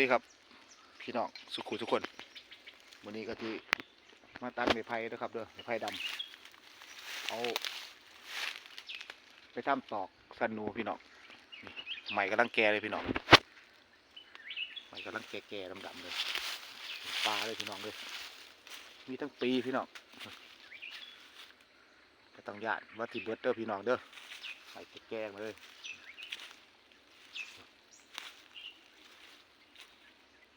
ดีครับ พี่น้องสุขุทุกคนวันนี้ก็ที่มาตัดไม้ไผ่นะครับเด้อไม้ไผ่ดำเอาไปทำตอกสันนูพี่น้องใหม่กำลังแก่เลยพี่น้องใหม่กำลังแก่ๆดำๆเลยปลาเลยพี่น้องเลยมีทั้งปีพี่น้องก็ต้องญาติว่าที่เบิร์ดเด้อพี่น้องเด้อใหม่แก่ๆมาเลย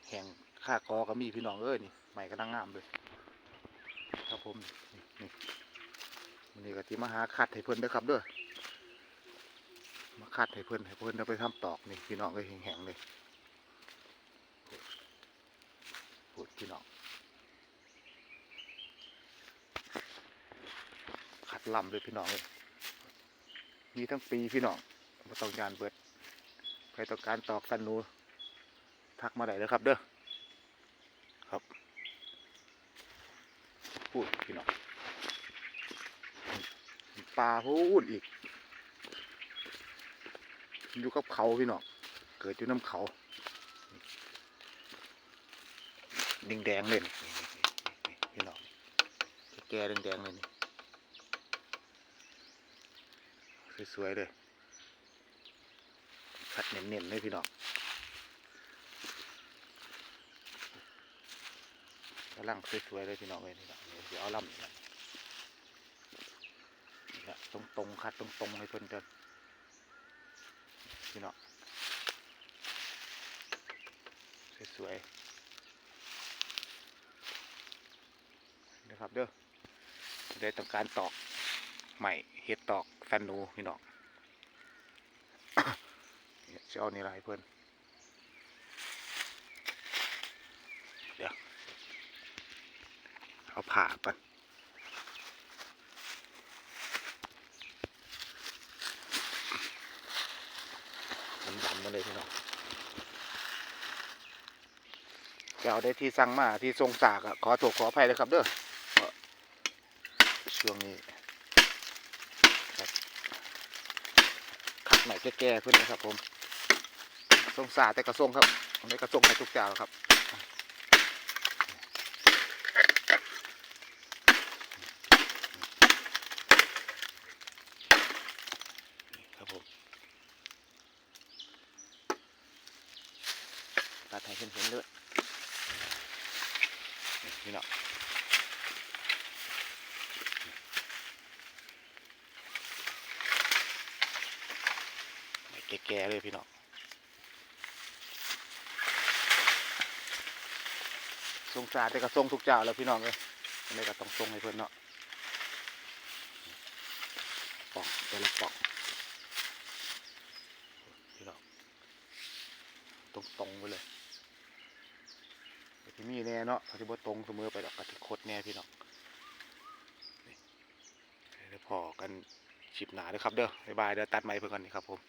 แห่งค่ากอก็มีพี่น้องเอ้ยนี่ใหม่ก็นั่งงามเลยครับผมนี่นี่วันนี้ก็ที่มาหาคัดให้เพิ่นด้อครับเด้อมาคัดให้เพิ่นให้เพิ่นเอาไปทำตอกนี่พี่น้องเลยแห้งๆเลยพูดพี่น้องขัดลำเลยพี่น้องเลยมีทั้งปีพี่น้องมาต้องการเบิดใครต้องการตอกกันนู ทักมาได้เลยครับ เด้อครับพูดพี่น้องปลาพูดอีก อยู่กับเขาพี่น้องเกิดอยู่น้ำเขาดิงแดงเลยนี่พี่น้องแก่ๆแดงเลยนี่สวยๆเลยคัดเน้นๆเลยพี่น้อง กำลังสวยๆเลยพี่น้องเลยนี่นะเดี๋ยวเอาลำนี่นะนี่นะตรงตรงๆคัดตรงตรงๆให้เพิ่นเดินพี่น้องสวยๆนะครับเด้อได้ต้องการตอกใหม่เฮ็ดตอกสันนูพี่น้องเนี่ยจะเอานี่ไรให้เพิ่อน เอาผ่าก่อนมันดำมาเลยพี่น้องจะเอาได้ที่สั่งมาที่ทรงสากอะขอโทษขออภัยเลยครับเด้อช่วงนี้ขัดใหม่แก่ๆเพื่อนนะครับผมทรงสากแต่กระทรงครับไม่กระทรงให้ทุกเจ้าครับครับผม ตัดให้เห็นๆด้วยนี่พี่น้องแก่ๆเลยพี่น้องทรงสาแต่ก็ทรงทุกเจ้าแล้วพี่น้องเลยอันนี้ก็ต้องทรงให้เพื่อนเนาะปอกแต่ละปอกพี่น้องตรงๆไปเลย ที่มีแน่เนาะเขาจะบ่ตรงเสมอไปดอกกระติคดแน่พี่น้องเดี๋ยวพอกันฉิบหนาเด้อครับเด้อบ๊ายบายเด้อตัดไม้เพื่อนก่อนนี่ครับผม